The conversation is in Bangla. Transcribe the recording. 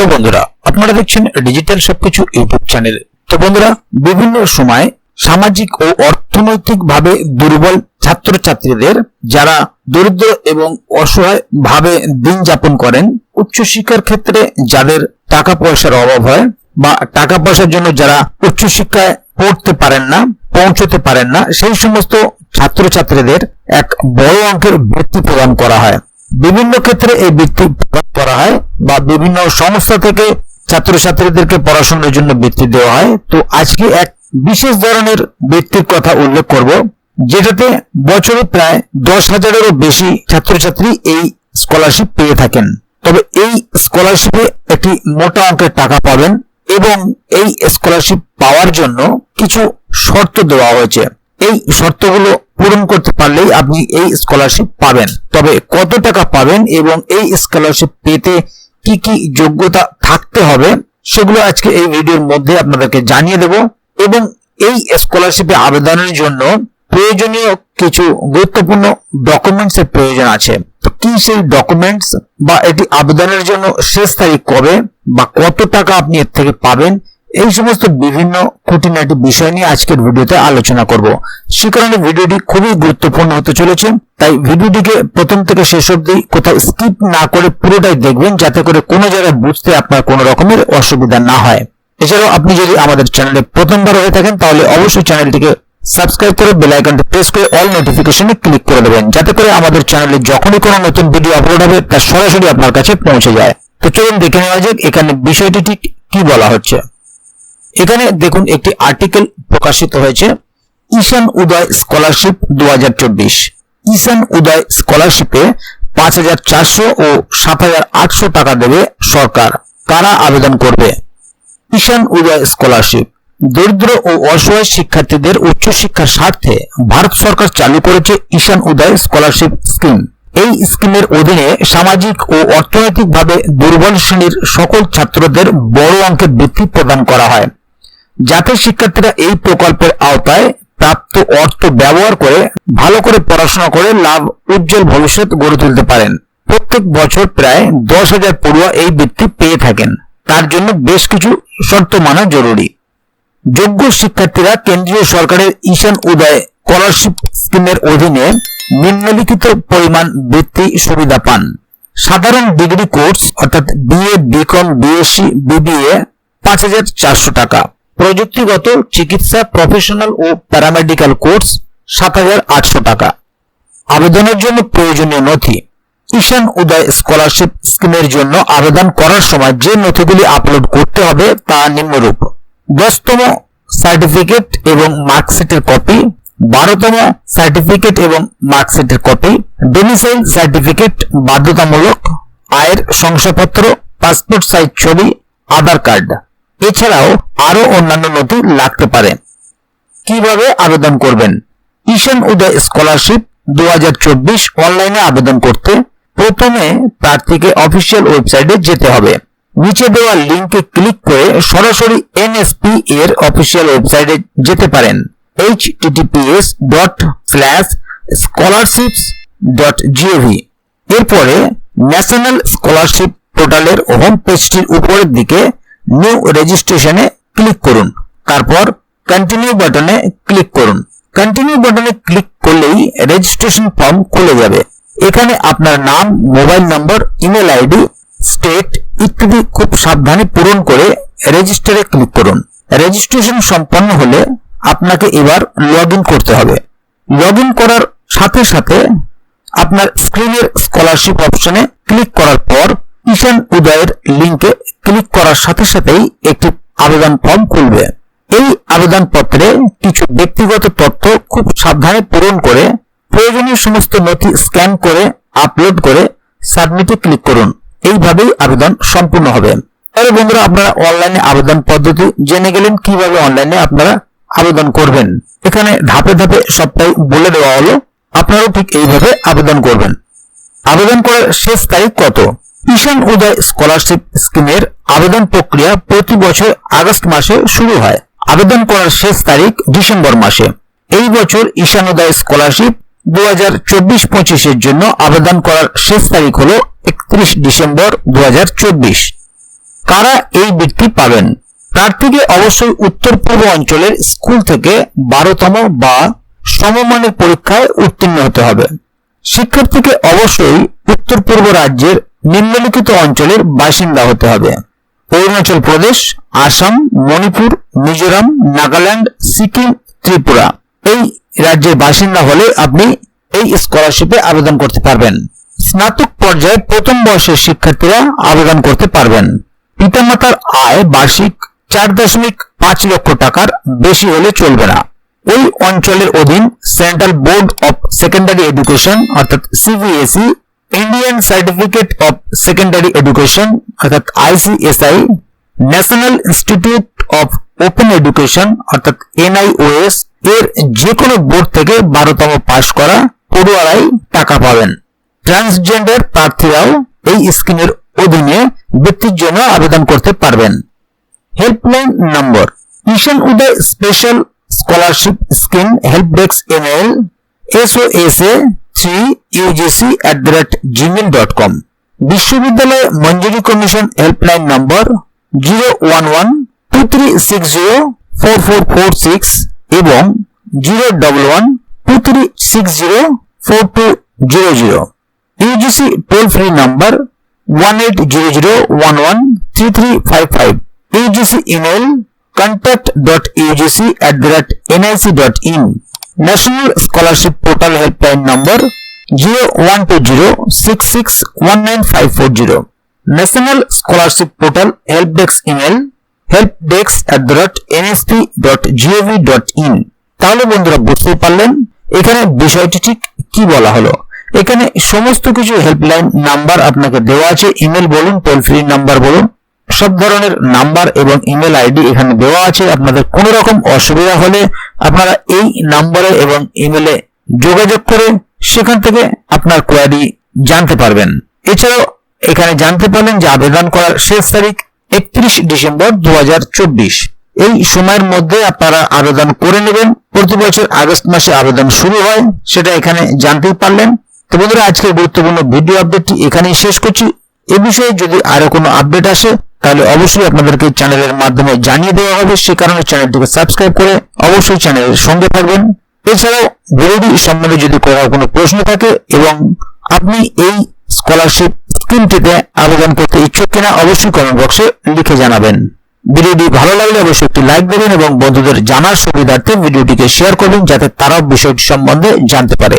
হ্যালো বন্ধুরা, আপনারা দেখছেন ডিজিটাল সবকিছু ইউটিউব চ্যানেল। তো বন্ধুরা, বিভিন্ন সময় সামাজিক ও অর্থনৈতিকভাবে দুর্বল ছাত্রছাত্রীদের যারা দরিদ্র এবং অসহায় ভাবে দিন যাপন করেন, উচ্চশিক্ষার ক্ষেত্রে যাদের টাকা পয়সার অভাব হয় বা টাকা পয়সার জন্য যারা উচ্চশিক্ষায় পড়তে পারেন না, পৌঁছতে পারেন না, সেই সমস্ত ছাত্রছাত্রীদের এক বড় অঙ্কের বৃত্তি প্রদান করা হয়। বিভিন্ন ক্ষেত্রে এই বৃত্তি প্রদান করা হয়। বা বিভিন্ন সংস্থা থেকে ছাত্রছাত্রীদেরকে পড়াশোনার জন্য বৃত্তি দেওয়া হয়। তো আজকে এক বিশেষ ধরনের বৃত্তির কথা উল্লেখ করব, যেটাতে বছরে প্রায় দশ হাজারেরও বেশি ছাত্রছাত্রী এই স্কলারশিপ পেয়ে থাকেন। তবে এই স্কলারশিপে একটি মোটা অঙ্কের টাকা পাবেন এবং এই স্কলারশিপ পাওয়ার জন্য কিছু শর্ত দেওয়া হয়েছে। এই শর্তগুলো পূরণ করতে পারলেই আপনি এই স্কলারশিপ পাবেন। তবে কত টাকা পাবেন এবং এই স্কলারশিপ পেতে কি কি যোগ্যতা থাকতে হবে সেগুলো আজকে এই ভিডিওর মধ্যে আপনাদেরকে জানিয়ে দেব এবং এই স্কলারশিপে আবেদনের জন্য প্রয়োজনীয় কিছু গুরুত্বপূর্ণ ডকুমেন্টস এর প্রয়োজন আছে। তো কি সেই ডকুমেন্টস বা এটি আবেদনের জন্য শেষ তারিখ কবে বা কত টাকা আপনি এর থেকে পাবেন এই সমস্ত বিভিন্ন খুঁটিনাটি বিষয় নিয়ে আজকের ভিডিওতে আলোচনা করব। সে কারণে ভিডিওটি খুবই গুরুত্বপূর্ণ হতে চলেছে, তাই ভিডিওটিকে প্রথম থেকে শেষ অবধি কোথাও স্কিপ না করে পুরোটাই দেখবেন, যাতে করে কোনো জায়গায় বুঝতে আপনার কোনো রকমের অসুবিধা না হয়। এছাড়াও আপনি যদি আমাদের চ্যানেলে প্রথমবার হয়ে থাকেন, তাহলে অবশ্যই চ্যানেলটিকে সাবস্ক্রাইব করে বেল আইকনটি প্রেস করে অল নোটিফিকেশনে ক্লিক করে দেবেন, যাতে করে আমাদের চ্যানেলে যখনই কোনো নতুন ভিডিও আপলোড হবে, তা সরাসরি আপনার কাছে পৌঁছে যায়। তো চলুন দেখে নেওয়া যাক এখানে বিষয়টি ঠিক কি বলা হচ্ছে। এখানে দেখুন একটি আর্টিকেল প্রকাশিত হয়েছে, ঈশান উদয় স্কলারশিপ দু হাজার চব্বিশ। ঈশান উদয় স্কলারশিপে পাঁচ হাজার চারশো ও সাত হাজার আটশো টাকা দেবে সরকার। কারা আবেদন করবে? ঈশান উদয় স্কলারশিপ দরিদ্র ও অসহায় শিক্ষার্থীদের উচ্চশিক্ষার স্বার্থে ভারত সরকার চালু করেছে ঈশান উদয় স্কলারশিপ স্কিম এই স্কিমের অধীনে সামাজিক ও অর্থনৈতিকভাবে দুর্বল শ্রেণির সকল ছাত্রদের বড় অঙ্কের বৃত্তি প্রদান করা হয়। যাতে শিক্ষার্থীরা এই প্রকল্পের আওতায় প্রাপ্ত অর্থ ব্যবহার করে ভালো করে পড়াশোনা করে লাভ উজ্জ্বল ভবিষ্যৎ গড়ে তুলতে পারেন। প্রত্যেক বছর প্রায় দশ হাজার পড়ুয়া এই বৃত্তি পেয়ে থাকেন। তার জন্য বেশ কিছু শর্ত মানা জরুরি। যোগ্য শিক্ষার্থীরা কেন্দ্রীয় সরকারের ঈশান উদয় স্কলারশিপ স্কিমের অধীনে নিম্নলিখিত পরিমাণ বৃত্তি সুবিধা পান। সাধারণ ডিগ্রি কোর্স অর্থাৎ বিএ বিকম বিএসসি বিবিএ পাঁচ হাজার চারশো টাকা। প্রযুক্তিগত চিকিৎসা প্রফেশনাল ও প্যারামেডিক্যাল কোর্স সাত হাজার আটশো টাকা। আবেদনের জন্য প্রয়োজনীয় নথি। ঈশান উদয় স্কলারশিপ স্কিমের জন্য আবেদন করার সময় যে নথিগুলি আপলোড করতে হবে তা নিম্নরূপ। দশতম সার্টিফিকেট এবং মার্কশিটের কপি বারোতম সার্টিফিকেট এবং মার্কশিটের কপি ডোমিসাইল সার্টিফিকেট বাধ্যতামূলক, আয়ের শংসাপত্র পাসপোর্ট সাইজ ছবি, আধার কার্ড এছাড়াও আরও অন্যান্য নথি লাগতে পারে। কীভাবে আবেদন করবেন? ঈশান উদয় স্কলারশিপ দুহাজার চব্বিশ অনলাইনে আবেদন করতে প্রথমে প্রার্থীকে অফিসিয়াল ওয়েবসাইটে যেতে হবে। নিচে দেওয়া লিঙ্কে ক্লিক করে সরাসরি এনএসপি এর অফিসিয়াল ওয়েবসাইটে যেতে পারেন। https dot slash scholarships dot GOV এরপরে ন্যাশনাল স্কলারশিপ পোর্টালের হোম পেজটির উপরের দিকে নিউ রেজিস্ট্রেশনে ক্লিক করুন। তারপর কন্টিনিউ বাটনে ক্লিক করুন। কন্টিনিউ বাটনে ক্লিক করলেই রেজিস্ট্রেশন ফর্ম খুলে যাবে। এখানে আপনার নাম mobile number email ID state ইত্যাদি খুব সাবধানে পূরণ করে রেজিস্টারে ক্লিক করুন। রেজিস্ট্রেশন সম্পন্ন হলে আপনাকে এবার লগ করতে হবে। লগ করার সাথে সাথে আপনার স্ক্রিনের স্কলারশিপ অপশনে ক্লিক করার পর ঈশান উদয়ের লিঙ্কে ক্লিক করার সাথে সাথেই একটি আবেদন ফর্ম খুলবে। এই আবেদন পত্রে কিছু ব্যক্তিগত তথ্য খুব সাবধানে পূরণ করে প্রয়োজনীয় সমস্ত নথি স্ক্যান করে আপলোড করে সাবমিটে ক্লিক করুন। এইভাবেই আবেদন সম্পূর্ণ হবে। তাহলে বন্ধুরা, আপনারা অনলাইনে আবেদন পদ্ধতি জেনে গেলেন কীভাবে অনলাইনে আপনারা আবেদন করবেন। এখানে ধাপে ধাপে সবটাই বলে দেওয়া হলো। আপনারাও ঠিক এইভাবে আবেদন করবেন। আবেদন করার শেষ তারিখ কত? ঈশান উদয় স্কলারশিপ স্কিমের আবেদন প্রক্রিয়া প্রতি বছর আগস্ট মাসে শুরু হয়। আবেদন করার শেষ তারিখ ডিসেম্বর মাসে। এই বছর ঈশান উদয় স্কলারশিপ দু হাজার চব্বিশ পঁচিশের জন্য আবেদন করার শেষ তারিখ হল একত্রিশ ডিসেম্বর দু কারা এই বৃত্তি পাবেন? প্রার্থীকে অবশ্যই উত্তর পূর্ব অঞ্চলের স্কুল থেকে বারোতম বা সমমানের পরীক্ষায় উত্তীর্ণ হতে হবে। শিক্ষার্থীকে অবশ্যই উত্তর পূর্ব রাজ্যের নিম্নলিখিত অঞ্চলের বাসিন্দা হতে হবে। অরুণাচল প্রদেশ, আসাম, মণিপুর, মিজোরাম, নাগাল্যান্ড, সিকিম, ত্রিপুরা। এই রাজ্যের বাসিন্দা হলে আপনি এই স্কলারশিপে আবেদন করতে পারবেন। স্নাতক পর্যায়ে প্রথম বর্ষের শিক্ষার্থীরা আবেদন করতে পারবেন। পিতামাতার আয় বার্ষিক চার দশমিক পাঁচ লক্ষ টাকার বেশি হলে চলবে না। ওই অঞ্চলের অধীন central board of secondary education অর্থাৎ CBSE Indian certificate of secondary education অর্থাৎ ICSI national institute of open education অর্থাৎ এনআইওএস এর যে কোনো বোর্ড থেকে বারোতম পাশ করা পড়ুয়ারাই টাকা পাবেন। ট্রান্সজেন্ডার প্রার্থীরাও এই স্কিমের অধীনে বৃত্তির জন্য আবেদন করতে পারবেন। Helpline number Ishan Uday special scholarship scheme help desk ML SOSA three UGC at the rate Gmail dot com বিশ্ববিদ্যালয় মঞ্জুরি commission helpline number zero one one two three six zero four four four six এবং zero double one two three six zero four two zero zero UGC toll free number one eight zero zero one one three three five five UGC email contact dot ugc at the rate nic dot in national scholarship portal helpline number 012066195540 national scholarship portal help desk email helpdesk at the rate nsp dot gov dot in তাহলে বন্ধুরা বুঝতেই পারলেন এখানে বিষয়টি ঠিক কি বলা হলো এখানে সমস্ত কিছু হেল্পলাইন নাম্বার আপনাকে দেওয়া আছে ইমেল বলুন টোল ফ্রি নাম্বার বলুন সব ধরনের নাম্বার এবং ইমেল আইডি এখানে দেওয়া আছে। আপনাদের কোনো রকম অসুবিধা হলে আপনারা এই নাম্বারে এবং ইমেলে যোগাযোগ করে সেখান থেকে আপনার কোয়ারি জানতে পারবেন। এছাড়াও এখানে জানতে পারলেন যে আবেদন করার শেষ তারিখ একত্রিশ ডিসেম্বর দু হাজার চব্বিশ। এই সময়ের মধ্যে আপনারা আবেদন করে নেবেন। প্রতি বছর আগস্ট মাসে আবেদন শুরু হয়, সেটা এখানে জানতেই পারলেন। তো বন্ধুরা, আজকের গুরুত্বপূর্ণ ভিডিও আপডেটটি এখানেই শেষ করছি। এ বিষয়ে যদি আরও কোনো আপডেট আসে তাহলে অবশ্যই আপনাদেরকে চ্যানেলের মাধ্যমে জানিয়ে দেওয়া হবে, সে কারণে চ্যানেলটিকে সাবস্ক্রাইব করে অবশ্যই চ্যানেলের সঙ্গে থাকবেন। এছাড়াও বিরোধী সম্বন্ধে যদি কোথাও কোনো প্রশ্ন থাকে এবং আপনি এই স্কলারশিপ স্কিমটিতে আবেদন করতে ইচ্ছুক কিনা, অবশ্যই কমেন্ট বক্সে লিখে জানাবেন। ভিডিওটি ভালো লাগলে অবশ্যই একটি লাইক দেবেন এবং বন্ধুদের জানার সুবিধার্থে ভিডিওটিকে শেয়ার করবেন, যাতে তারাও বিষয়টি সম্বন্ধে জানতে পারে।